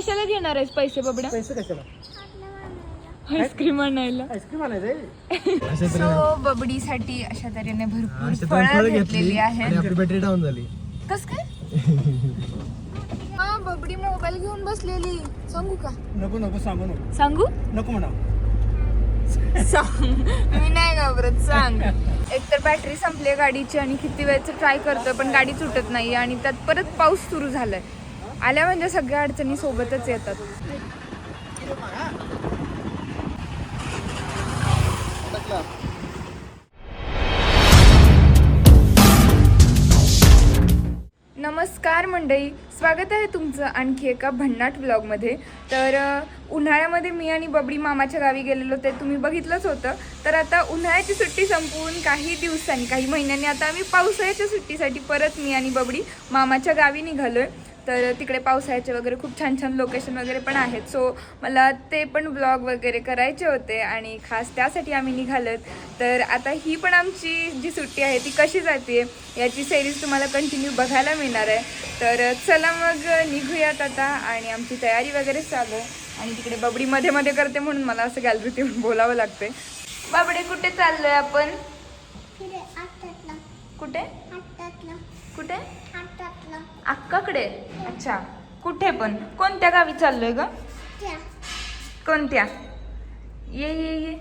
कशाला घेणार आहेस पैसे बबड्या? पैसे कशाला? आईस्क्रीम आणायला. आईस्क्रीम आणायचं सो बबडीसाठी अशा तऱ्हेने भरपूर फळं घेतलेली आहेत. आपली बॅटरी डाऊन झाली. कस काय? हा बबडी मोबाईल घेऊन बसलेली. सांगू का? नको नको सांगू नको. सांगू? नको म्हणा सांग. मी नाही घाबरत सांग. एकतर बॅटरी संपली गाडीची आणि किती वेळचं ट्राय करतोय पण गाडी सुटत नाही आणि त्यात परत पाऊस सुरू झालाय. आल्या म्हणजे सगळ्या अडचणी सोबतच येतात. नमस्कार मंडळी स्वागत आहे तुमचं आणखी एका भन्नाट ब्लॉगमध्ये तर उन्हाळ्यामध्ये मी आणि बबडी मामाच्या गावी गेलेलो ते तुम्ही बघितलंच होतं. तर आता उन्हाळ्याची सुट्टी संपवून काही दिवसांनी काही महिन्यांनी आता आम्ही पावसाळ्याच्या सुट्टीसाठी परत मी आणि बबडी मामाच्या गावी निघालो आहे तर तिकडे पावसाळ्याचे वगैरे खूप छान छान लोकेशन वगैरे पण आहेत. सो मला ते पण ब्लॉग वगैरे करायचे होते आणि खास त्यासाठी आम्ही निघालोत. तर आता ही पण आमची जी सुट्टी आहे ती कशी जाते याची सिरीज तुम्हाला कंटिन्यू बघायला मिळणार आहे. तर चला मग निघूयात आता आणि आमची तयारी वगैरे चालू आहे आणि तिकडे बबडी मध्ये मध्ये करते म्हणून मला असं गॅलरीत येऊन बोलावं लागते बाबडे कुठे चाललोय आपण? कुठे? कुठे? अक्काकडे? अच्छा. कुठे पण. कोणत्या गावी चाललोय ग? कोणत्या? ये ये ये.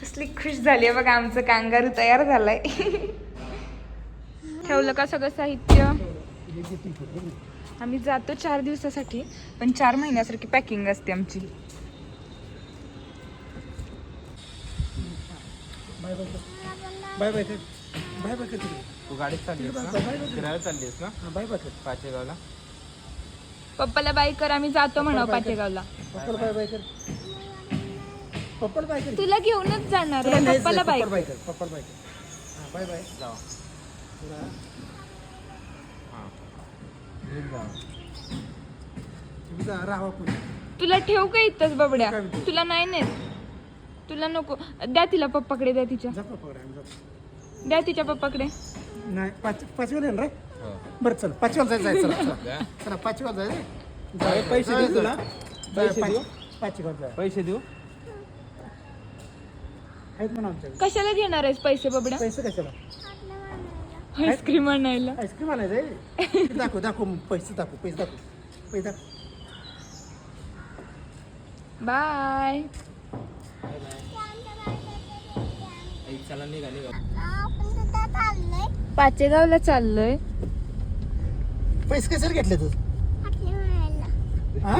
कसली खुश झाली आहे बघा आमचं कांगारू तयार झालाय. ठेवलं का सगळं साहित्य? आम्ही जातो चार दिवसासाठी पण चार महिन्यासारखी पॅकिंग असते आमची. Bye bye. बाय बाय कर बाय बाय कर तिकडे. तू गाडीत चालली ना? फिरायला चाललीस ना? हा, बाय बाय कर पाचेगावला? पप्पाला बाई कर आम्ही जातो म्हणावं पाचेगावला. पप्पाला बाय बाय कर पप्पाला बाय कर. तुला घेऊनच जाणार तुला आहे. न्यायचं पप्पाला बाई पप्पाला बाय कर. पप्पाला बाय कर. हा बाय बाय. जावा. तुला हां. नीट जावा. तुम्ही जा राहा पुढे. तुला ठेव का इथंच बबड्या? तुला नाही नेत. तुला नको. द्या तिला पप्पाकडे द्या तिच्या. जा पप्पाकडे आम्ही जातो. द्या तिच्या पप्पाकडे. नाही पाच पाचव्याला येणार रे. हो. बरं चल पाचव्याला जायचं चला चला. द्या. चला पाचव्याला जायचं जाय, पैसे देऊ तुला? पैसे देऊ? जाय पैसे देऊ. आहेत म्हणा आमच्याकडे कशाला घेणार आहेस पैसे बबड्या? पैसे कशाला? आईस्क्रीम आणायला. आईस्क्रीम आणायचं दाखव दाखव पैसे दाखव पैसे दाखव पैसे दाखव. बाय चला निघा निघा पाचेगावला चाललोय. पैसे कशाला घेतले तू? हा?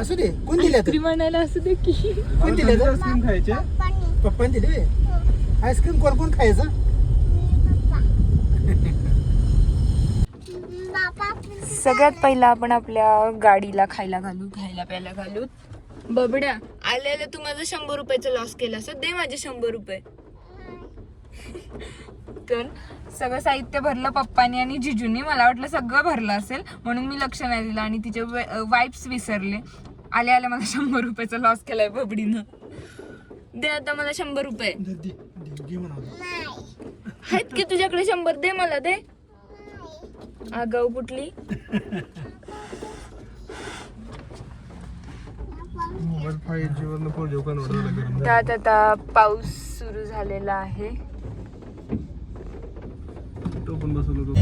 असू दे. कोण दिले तर आईस्क्रीम आणायला असू दे की. कोण दिले आईस्क्रीम खायचे. पप्पाने दिले आईस्क्रीम कोण कोण खायचं? सगळ्यात पहिला आपण आपल्या गाडीला खायला घालू खायला प्यायला घालू. बबड्या. आल्याला तू माझं शंभर रुपयाचं लॉस केला असं? दे माझे शंभर रुपये. तर सगळं साहित्य भरलं पप्पानी आणि जिजूनी. मला वाटलं सगळं भरलं असेल म्हणून मी लक्ष नाही दिलं आणि तिचे वाईप्स विसरले. आले आले मला शंभर रुपयाचा लॉस केलाय बबडीनं. दे आता मला शंभर रुपये. आहेत की तुझ्याकडे शंभर? दे मला दे. आगाऊ कुठली मोबाईल फाईव्ह जी वरनं फोर जी कन्वर्ट त्यात आता पाऊस सुरू झालेला आहे. तो पण बसवलो तो.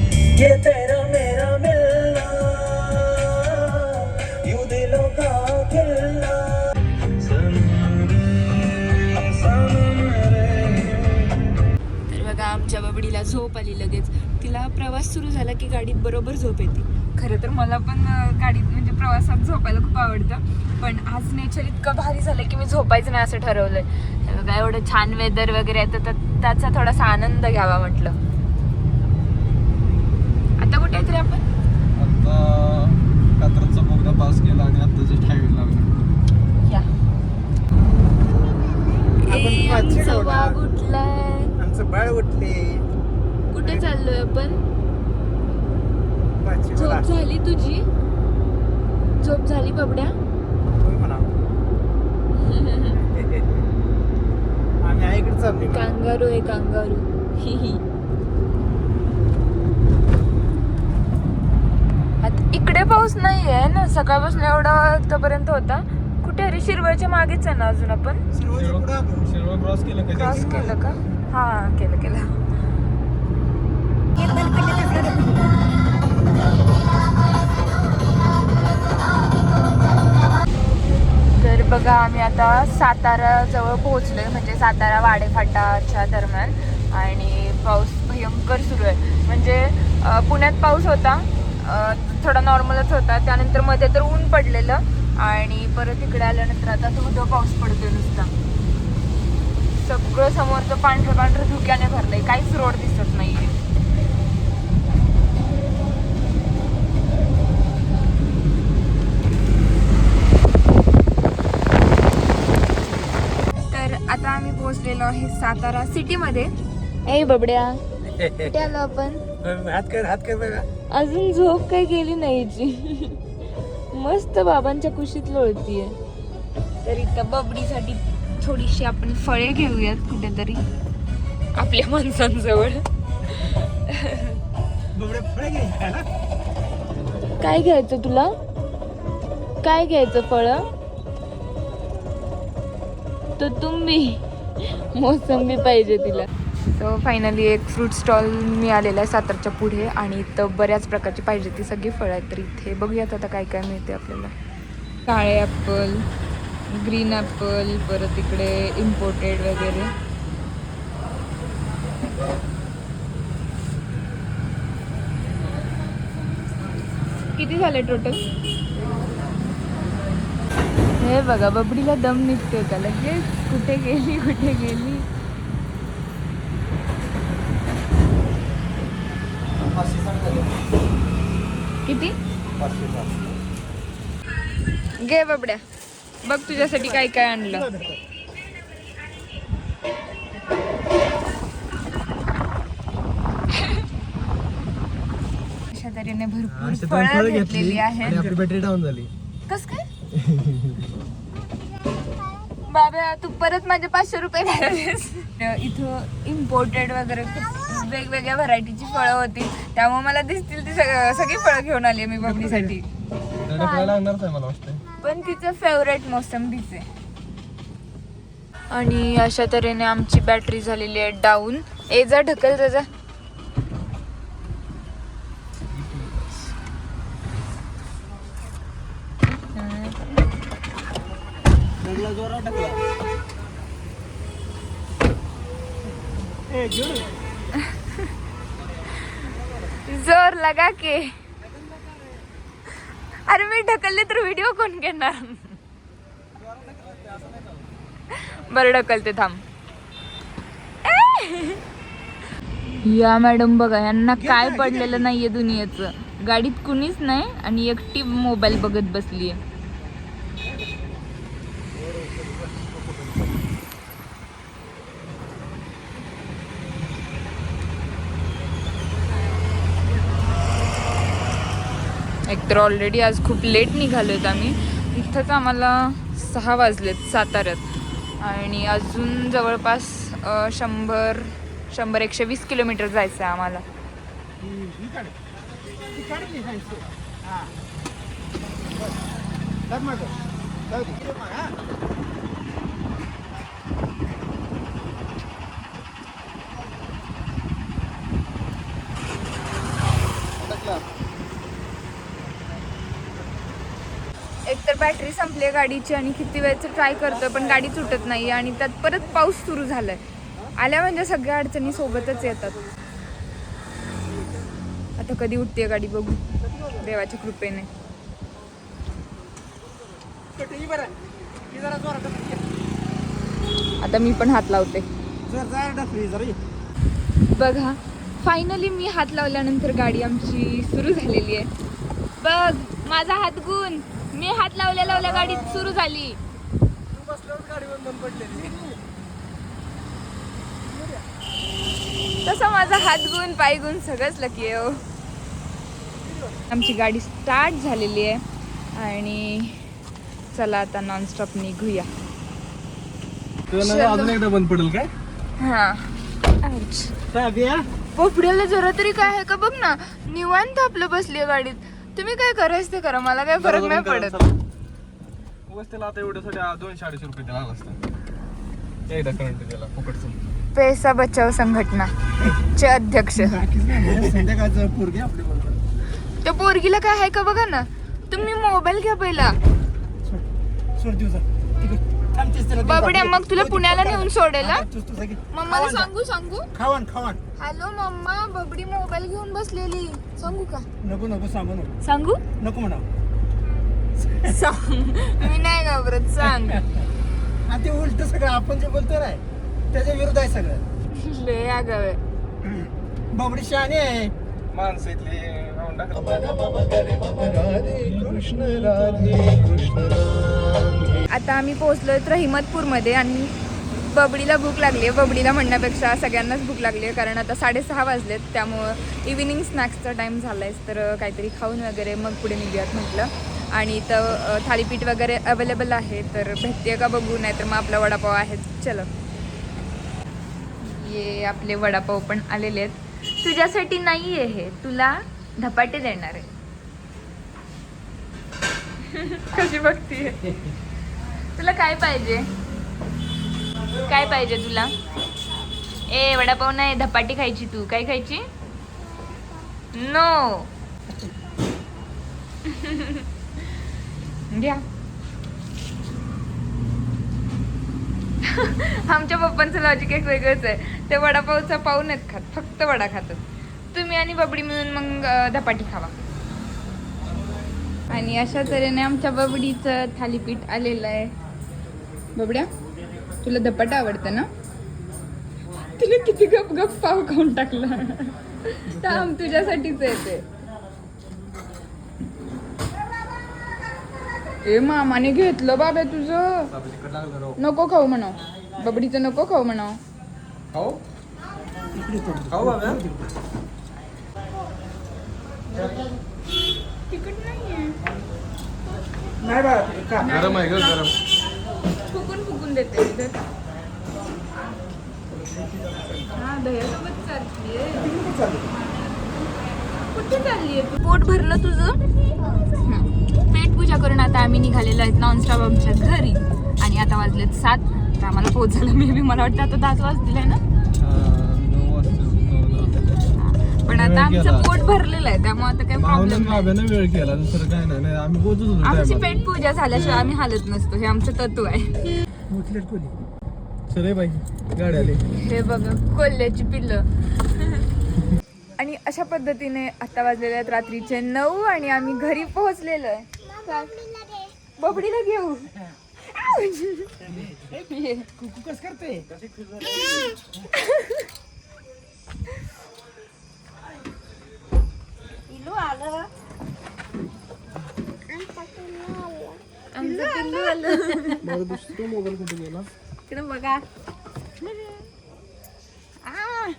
तर बघा आमच्या बबडीला झोप आली लगेच. तिला प्रवास सुरू झाला की गाडीत बरोबर झोप येते. खरं तर मला पण गाडीत म्हणजे प्रवासात झोपायला खूप आवडतं. पण आज नेचर इतकं भारी झालं की मी झोपायचं नाही असं ठरवलंय. बघा एवढं छान वेदर वगैरे आहे तर त्या- त्याचा थोडासा आनंद घ्यावा म्हटलं. आता कुठे आहेत रे आपण? आता कात्रजचा बोगदा पास केला आणि आता जस्ट हायवे लागला. या. आपण आमचं बाळ उठले कुठे चाललोय आपण? झोप झाली तुझी? झोप झाली बबड्या? म्हणा. आम्ही म्हणा. कांगारू आहे कांगारू. ही ही. हा इकडे पाऊस नाही आहे ना सकाळपासून एवढा आतापर्यंत होता. कुठे अरे शिरवळच्या मागेच आहे ना अजून आपण? शिरवळ क्रॉस केलं कधी क्रॉस केलं का? हा केलं केलं. बघा आम्ही आता सातारा जवळ आहे म्हणजे सातारा वाडेफाटाच्या दरम्यान. आणि पाऊस भयंकर सुरू आहे. म्हणजे पुण्यात पाऊस होता थोडा नॉर्मलच होता. त्यानंतरमध्ये तर ऊन पडलेलं आणि परत इकडे आल्यानंतर आता धो पाऊस पडतोय नुसता. सगळं समोरचं पांढरं पांढरं धुक्याने भरलंय. काहीच रोड दिसत नाहीये तर आता आम्ही पोहोचलेलो आहे सातारा सिटीमध्ये. ए बबड्या. कुठे आलो आपण? हात कर हात कर बघा. अजून झोप काही गेली नाही हिची. मस्त बाबांच्या कुशीत लोळतीये. तर इथं बबडीसाठी थोडीशी आपण फळे घेऊयात कुठेतरी. आपल्या माणसांजवळ. काय घ्यायचं तुला? काय घ्यायचं फळ? तर तुम्ही. मोसंबी पाहिजे तिला. सो फायनली एक फ्रूट स्टॉल मिळालेला आहे सातारच्या पुढे आणि इथं बऱ्याच प्रकारची पाहिजे ती सगळी फळं आहेत. तर इथे बघूयात आता काय काय मिळते आपल्याला. काळे ॲपल ग्रीन ॲपल परत इकडे इम्पोर्टेड वगैरे. किती झाले टोटल हे बघा बबडीला दम निघतोय का? लगेच कुठे गेली कुठे गेली? किती? घे बबड्या. बघ तुझ्यासाठी काय काय आणलं. अशा तऱ्हेने भरपूर फळं घेतलेली आहेत. आपली बॅटरी डाऊन झाली. कस काय? बाबा तू परत माझे पाचशे रुपये घालवलेस. इथं इम्पोर्टेड वगैरे खूप वेगवेगळ्या व्हरायटीची फळं होती. त्यामुळे मला दिसतील ती सग- सगळी फळं घेऊन आली मी वाटतं पण तिचं फेवरेट मोसंबीचे आणि अशा तऱ्हेने आमची बॅटरी झालेली आहे डाऊन ए जा ढकल जा जा दगडा जोरात टाकला ए घेऊन जोर लगा के. अरे मी ढकलले तर व्हिडिओ कोण घेणार? बरं ढकलते थांब! या मॅडम बघा यांना काय पडलेलं नाहीये दुनियेचं. गाडीत कुणीच नाही आणि एकटी मोबाईल बघत बसलीये. एकतर ऑलरेडी आज खूप लेट निघालोत आम्ही. इथंच आम्हाला सहा वाजलेत साताऱ्यात. आणि अजून जवळपास शंभर शंभर एकशे वीस किलोमीटर जायचं आहे आम्हाला. ही काढ ही काढ की खायचं. हा. दाब मागं. जाऊ दे. इकडे माग, हा. टाकला. एकतर बॅटरी संपली आहे गाडीची आणि किती वेळचं ट्राय करतोय पण गाडी सुटत नाही आणि त्यात परत पाऊस सुरू झालाय. आल्या म्हणजे सगळ्या अडचणी सोबतच येतात. आता कधी उठते गाडी बघू देवाच्या कृपेने. आता मी पण हात लावते. बघा फायनली मी हात लावल्यानंतर गाडी आमची सुरू झालेली आहे. बघ माझा हात गुण. मी हात लावल्या लावल्या गाडी सुरू झाली. तसा माझा हात गुण पाय गुण सगळंच लकी आहे हो. आमची गाडी स्टार्ट झालेली आहे. आणि चला आता नॉनस्टॉप निघूया. अजून एकदा बंद पडेल काय? हा. पोपड्याला जरा तरी काय आहे का? बघ ना निवांत आपलं बसली गाडीत. तुम्ही काय करायचं ते करा मला काय फरक नाही पडत. उगाच त्याला आता एवढ्यासाठी आ- दोनशे अडीचशे रुपये द्यायला असतं. एकदा करंट त्याला फुकटचं पैसा बचाव संघटना चे अध्यक्ष. त्या पोरगीला काय आहे का बघा ना? तुम्ही मोबाईल घ्या पहिला. सोड दिवसा थांबतेस त्याला बाबड्या, मग तुला पुण्याला नेऊन सोडेल? सोडेल मम्माला सांगू सांगू? खावान खावान. हॅलो मम्मा बबडी मोबाईल घेऊन बसलेली. सांगू का? नको नको सांगू नको. सांगू? नको म्हणा सांग. मी नाही घाबरत सांग. आणि ते उलट सगळं आपण जे बोलतो ना त्याच्या विरुद्ध आहे सगळं. लय आगाव आहे. बाबडी शहाणे आहे. माणसं इथली राहून कृष्ण राधे कृष्ण आता आम्ही पोहोचलोय रहिमतपूरमध्ये आणि बबडीला भूक लागली आहे. बबडीला म्हणण्यापेक्षा सगळ्यांनाच भूक लागली आहे कारण आता साडेसहा वाजलेत त्यामुळं इव्हिनिंग स्नॅक्सचा टाईम झाला आहे तर काहीतरी खाऊन वगैरे मग पुढे निघूयात म्हटलं. आणि इथं थालीपीठ वगैरे अवेलेबल आहे तर भेटते का बघू? नाही तर मग आपला वडापाव आहे चलो. ये आपले वडापाव पण आलेले आहेत. तुझ्यासाठी नाही आहे हे. तुला धपाटे देणार आहे. कशी बघतीये? तुला काय पाहिजे? काय पाहिजे तुला? ए वडापाव नाही धपाटी खायची तू. काय खायची? नो घ्या. आमच्या पप्पांचं लॉजिक एक वेगळंच आहे. ते वडापावचा पाव नाहीत खात फक्त वडा खातात. तुम्ही आणि बबडी मिळून मग धपाटी खावा. आणि अशा तऱ्हेने आमच्या बबडीचं थालीपीठ आलेलं आहे. बबड्या? तुला धपाट आवडतं ना? तुला किती गप गप पाव खाऊन टाकला. थांब तुझ्यासाठीच आहे ते. ए मामाने घेतलं बाबा तुझं. नको खाऊ म्हणा बबडीचं नको खाऊ म्हणा खाऊ? खाऊ बाबा. तिकट नाहीये. नाही गरम आहे गरम. देते इधर हा दह्यासोबत कुठे पोट भरलं तुझं? पेट पूजा करून आता आम्ही निघालेलो आहेत नॉनस्टॉप आमच्या घरी. आणि आता वाजलेत सात. तर आम्हाला पोहोचायला मे बी मला वाटतं आता दहाच वाजतील आहे ना. पण आता आमचं. पोट भरलेलं आहे. त्यामुळे आता काही प्रॉब्लेम नाही. बाब्यानं वेळ केला दुसरं काय नाही. नाही आम्ही पोहोचत होतो आमची. पेट पूजा झाल्याशिवाय आम्ही हालत नसतो. हे आमचं तत्व आहे. उचलेट कोणी चल रे बाई गाडी आली. हे बघा कोल्ह्याची पिल्लं. आणि अशा पद्धतीने आता वाजलेले आहेत रात्रीचे नऊ आणि आम्ही घरी पोहोचलेलो आहे. बबडीला घेऊ. ये. कुकू कस करते? आमचं पिल्लू आलं. मोबाईल कुठे गेला? इकडे बघा. आ.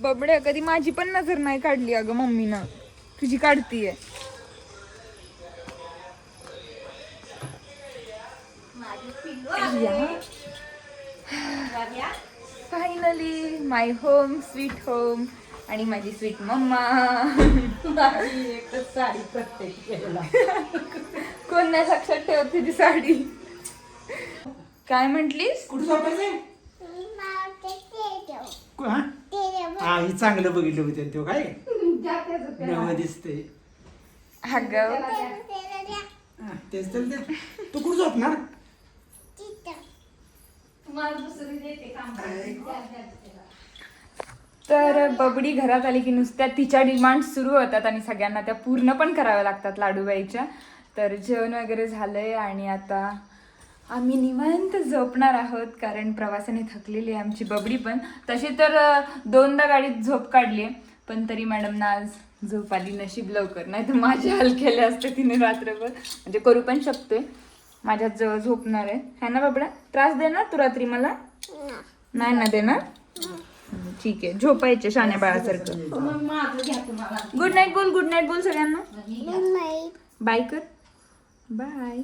बबड्या कधी माझी पण नजर नाही काढली अगं मम्मीनं. तुझी काढतीये. Finally my home sweet home आणि माझी स्वीट मम्मा कोण नाही लक्षात ठेवत तुझी साडी? काय म्हंटलीस? कुठं हा? हा चांगलं बघितलं होतं तो काय? नवं दिसते अगं. तेच तर ते. तू कुठं झोपणार? तर बबडी घरात आली की नुसत्या तिच्या डिमांड सुरू होतात आणि सगळ्यांना त्या पूर्ण पण कराव्या लागतात लाडूबाईच्या. तर जेवण वगैरे झालंय आणि आता आम्ही निवांत झोपणार आहोत कारण प्रवासाने थकलेली आहे आमची बबडी पण. तशी तर दोनदा गाडीत झोप काढली आहे पण तरी मॅडमना आज झोप आली नशीब लवकर. नाही तर माझे हाल केले असते तिने रात्रभर. म्हणजे करू पण शकते माझ्यात जवळ झोपणार आहे. है ना बाबडा? त्रास देणार तू रात्री मला? नाही ना देणार? ठीक आहे. झोपायचे शाण्या बाळासारखं. गुड नाईट बोल गुड नाईट बोल सगळ्यांना. बाय कर. बाय